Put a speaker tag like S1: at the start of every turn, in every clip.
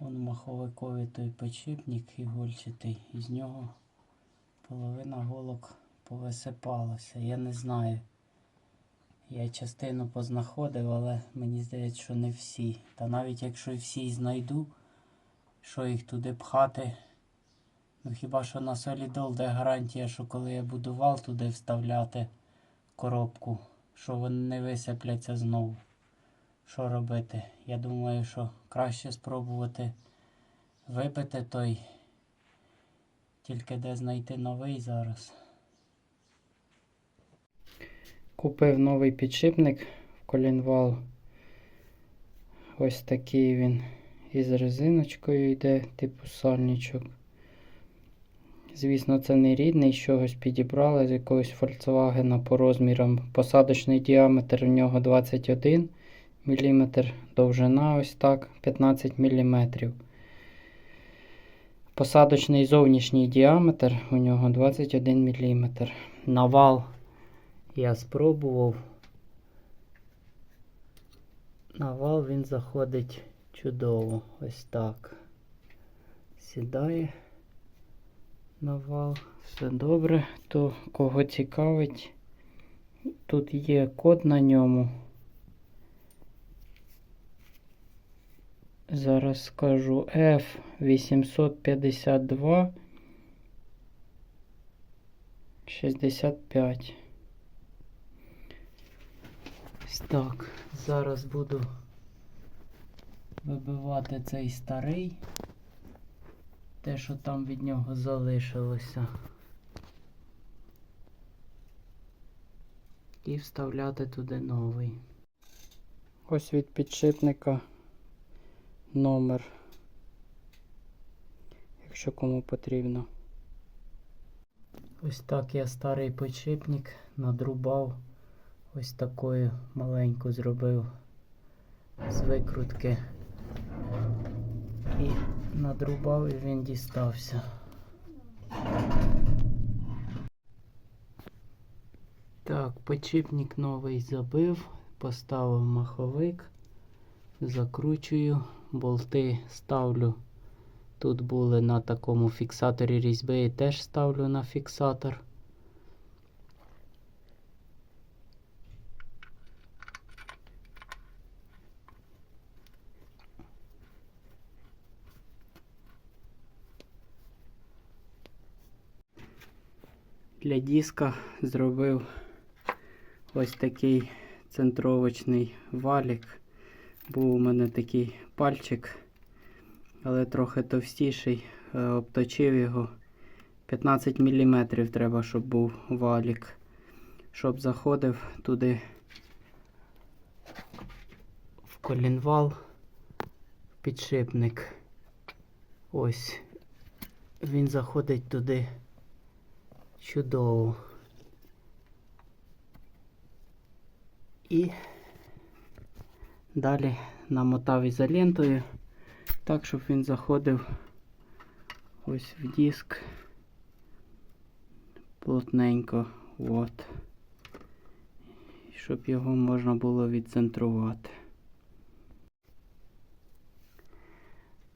S1: Вон маховиковий той підшипник ігольчатий. Із нього половина голок повисипалася. Я не знаю. Я частину познаходив, але мені здається, що не всі. Та навіть якщо і всі знайду, що їх туди пхати. Ну хіба що на солідол, де гарантія, що коли я буду вал туди вставляти коробку, що вони не висипляться знову. Що робити? Я думаю, що краще спробувати вибити той. Тільки де знайти новий зараз. Купив новий підшипник в колінвал. Ось такий він із резиночкою йде, типу сальничок. Звісно, це не рідний, з чогось підібрали з якогось Volkswagen по розмірам. Посадочний діаметр у нього 21 мм, довжина ось так 15 мм. Посадочний зовнішній діаметр у нього 21 мм. Навал я спробував. Навал він заходить чудово. Ось так. Сідає навал. Все добре. То кого цікавить, тут є код на ньому. Зараз скажу F852 65. Так. Зараз буду вибивати цей старий. Те, що там від нього залишилося. І вставляти туди новий. Ось від підшипника номер. Якщо кому потрібно. Ось так я старий підшипник надрубав. Ось такою маленьку зробив з викрутки. І надрубав і він дістався. Так, підшипник новий забив, поставив маховик, закручую, болти ставлю. Тут були на такому фіксаторі різьби і теж ставлю на фіксатор. Для диска зробив ось такий центровочний валік. Був у мене такий пальчик, але трохи товстіший. Е, Обточив його. 15 мм треба, щоб був валік. Щоб заходив туди в колінвал підшипник. Ось. Він заходить туди чудово. І далі намотав ізолентою так, щоб він заходив ось в диск плотненько. От. Щоб його можна було відцентрувати.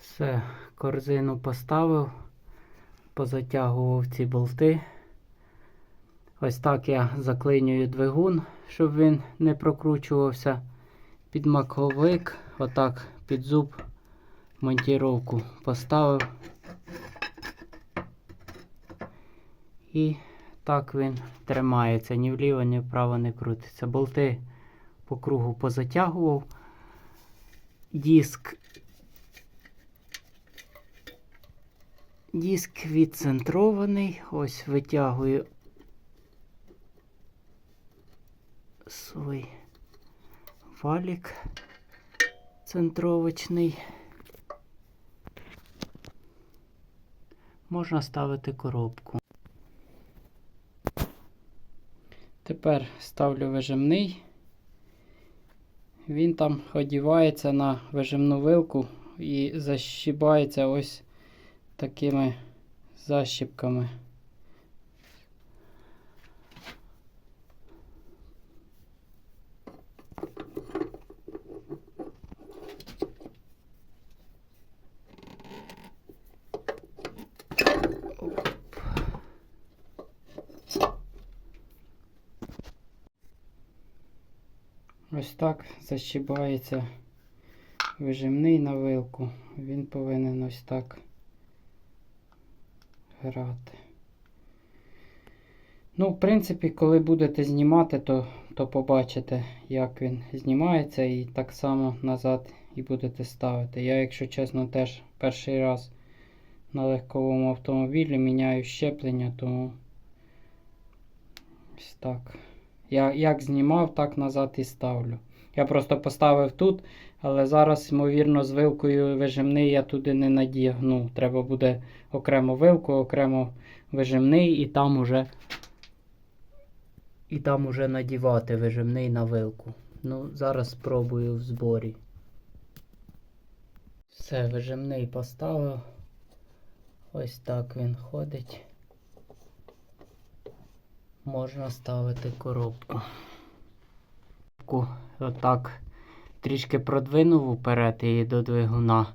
S1: Все, корзину поставив, позатягував ці болти. Ось так я заклинюю двигун, щоб він не прокручувався під маковик. Отак під зуб монтіровку поставив. І так він тримається, ні вліво, ні вправо не крутиться. Болти по кругу позатягував. Диск. Диск відцентрований. Ось витягую свій валік центровочний. Можна ставити коробку. Тепер ставлю вижимний. Він там одівається на вижимну вилку і защібається ось такими защіпками. Ось так защібається вижимний на вилку. Він повинен ось так грати. Ну, в принципі, коли будете знімати, то, то побачите, як він знімається, і так само назад і будете ставити. Я, якщо чесно, теж перший раз на легковому автомобілі міняю щеплення, тому ось так. Я як знімав, так назад і ставлю. Я просто поставив тут, але зараз, ймовірно, з вилкою вижимний я туди не надягну. Треба буде окремо вилку, окремо вижимний і там уже і там уже надівати вижимний на вилку. Ну, зараз спробую в зборі. Все, вижимний поставив. Ось так він ходить. Можна ставити коробку. Отак трішки продвинув уперед її до двигуна.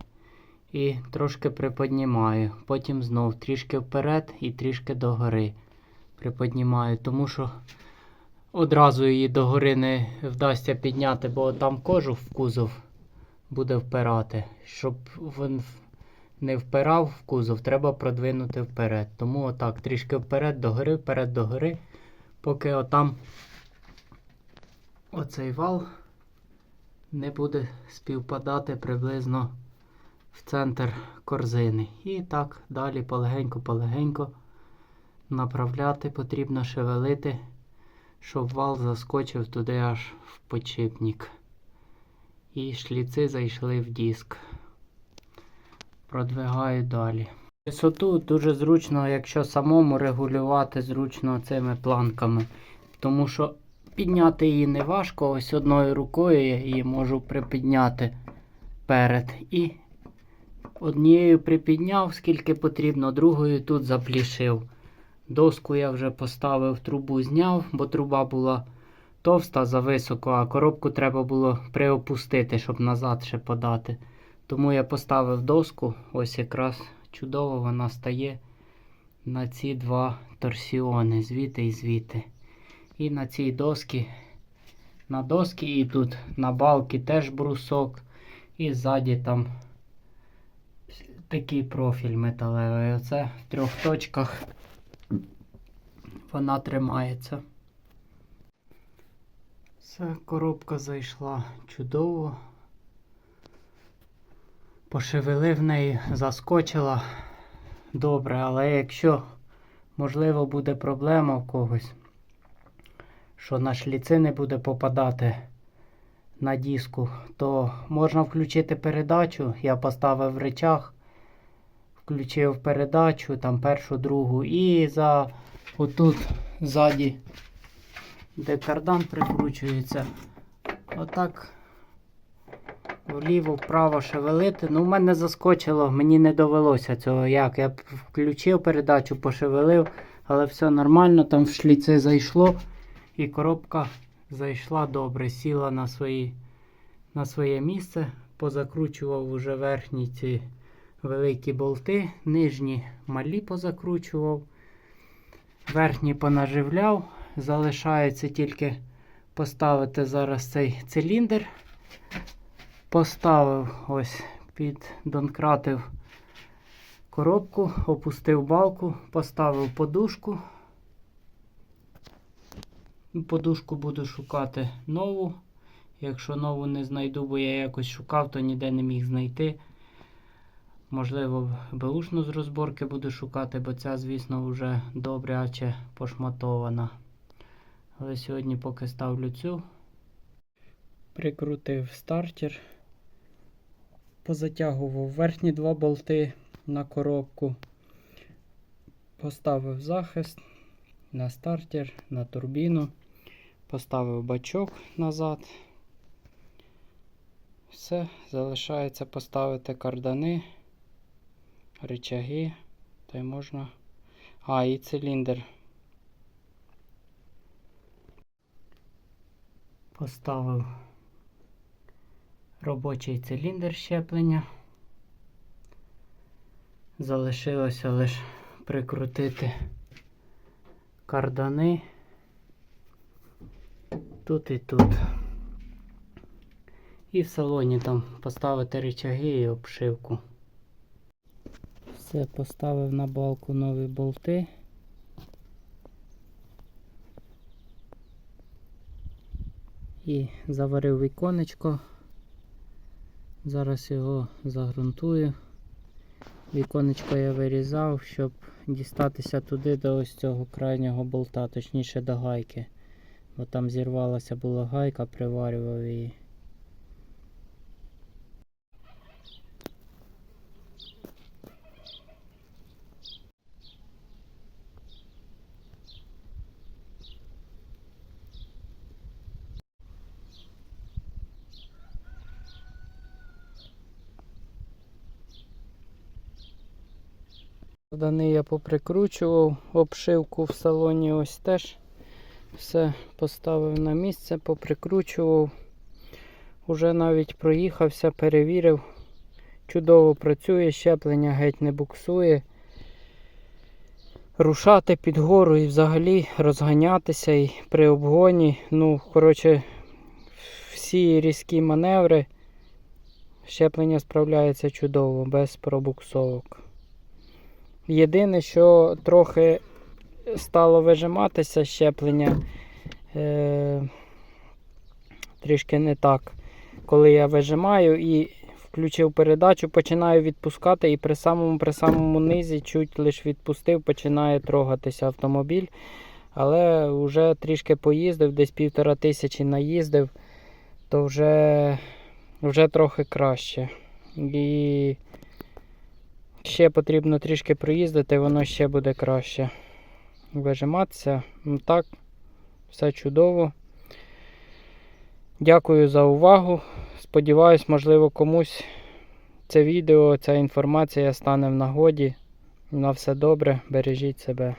S1: І трошки приподнімаю. Потім знов трішки вперед і трішки догори приподнімаю, тому що одразу її догори не вдасться підняти, бо там кожу в кузов буде впирати. Щоб він не впирав в кузов, треба продвинути вперед. Тому отак, трішки вперед, догори, вперед, догори, поки отам оцей вал не буде співпадати приблизно в центр корзини. І так далі полегенько-полегенько направляти потрібно шевелити, щоб вал заскочив туди аж в почіпник. І шліци зайшли в диск. Продвигаю далі. Висоту дуже зручно, якщо самому регулювати зручно цими планками. Тому що підняти її не важко. Ось одною рукою я її можу припідняти перед. І однією припідняв, скільки потрібно, другою тут заплішив. Доску я вже поставив, трубу зняв, бо труба була товста зависоко, а коробку треба було приопустити, щоб назад ще подати. Тому я поставив доску, ось якраз чудово вона стає на ці два торсіони, звідти і звідти. І на цій доскі, на доски і тут на балки теж брусок. І ззаді там такий профіль металевий. Оце в трьох точках вона тримається. Все, коробка зайшла чудово. Пошевелив неї, заскочила добре, але якщо, можливо, буде проблема в когось, що на шліци не буде попадати на диску, то можна включити передачу. Я поставив речах, включив передачу, там першу, другу, і за отут ззаді, де кардан прикручується, отак вліво, вправо шевелити. Ну, в мене заскочило, мені не довелося цього. Як? Я включив передачу, пошевелив, але все нормально, там в шліці зайшло. І коробка зайшла добре, сіла на, свої, на своє місце, позакручував уже верхні ці великі болти, нижні малі позакручував, верхні понаживляв. Залишається тільки поставити зараз цей циліндр. Поставив ось під донкратив коробку, опустив балку, поставив подушку. Подушку буду шукати нову. Якщо нову не знайду, бо я якось шукав, то ніде не міг знайти. Можливо, беушну з розборки буду шукати, бо ця, звісно, вже добряче пошматована. Але сьогодні поки ставлю цю. Прикрутив стартер. Позатягував верхні два болти на коробку. Поставив захист на стартер, на турбіну. Поставив бачок назад. Все, залишається поставити кардани, рычаги, та й можна. А, і циліндр. Поставив робочий циліндр щеплення. Залишилося лише прикрутити кардани тут і тут. І в салоні там поставити рычаги і обшивку. Все, поставив на балку нові болти. І заварив віконечко. Зараз його загрунтую. Віконечко я вирізав, щоб дістатися туди до ось цього крайнього болта, точніше до гайки. Бо там зірвалася була гайка, приварював її. Дани я поприкручував обшивку в салоні ось теж. Все поставив на місце, поприкручував. Уже навіть проїхався, перевірив. Чудово працює, щеплення геть не буксує. Рушати під гору і взагалі розганятися і при обгоні. Ну, коротше, всі різкі маневри. Щеплення справляється чудово, без пробуксовок. Єдине, що трохи стало вижиматися щеплення е, трішки не так. Коли я вижимаю і включив передачу, починаю відпускати і при самому при самому низі чуть лише відпустив, починає трогатися автомобіль. Але вже трішки поїздив, десь півтора тисячі наїздив, то вже, вже трохи краще. І Ще потрібно трішки проїздити, воно ще буде краще вижиматися. Ну так, все чудово. Дякую за увагу. Сподіваюсь, можливо, комусь це відео, ця інформація стане в нагоді. На все добре, бережіть себе.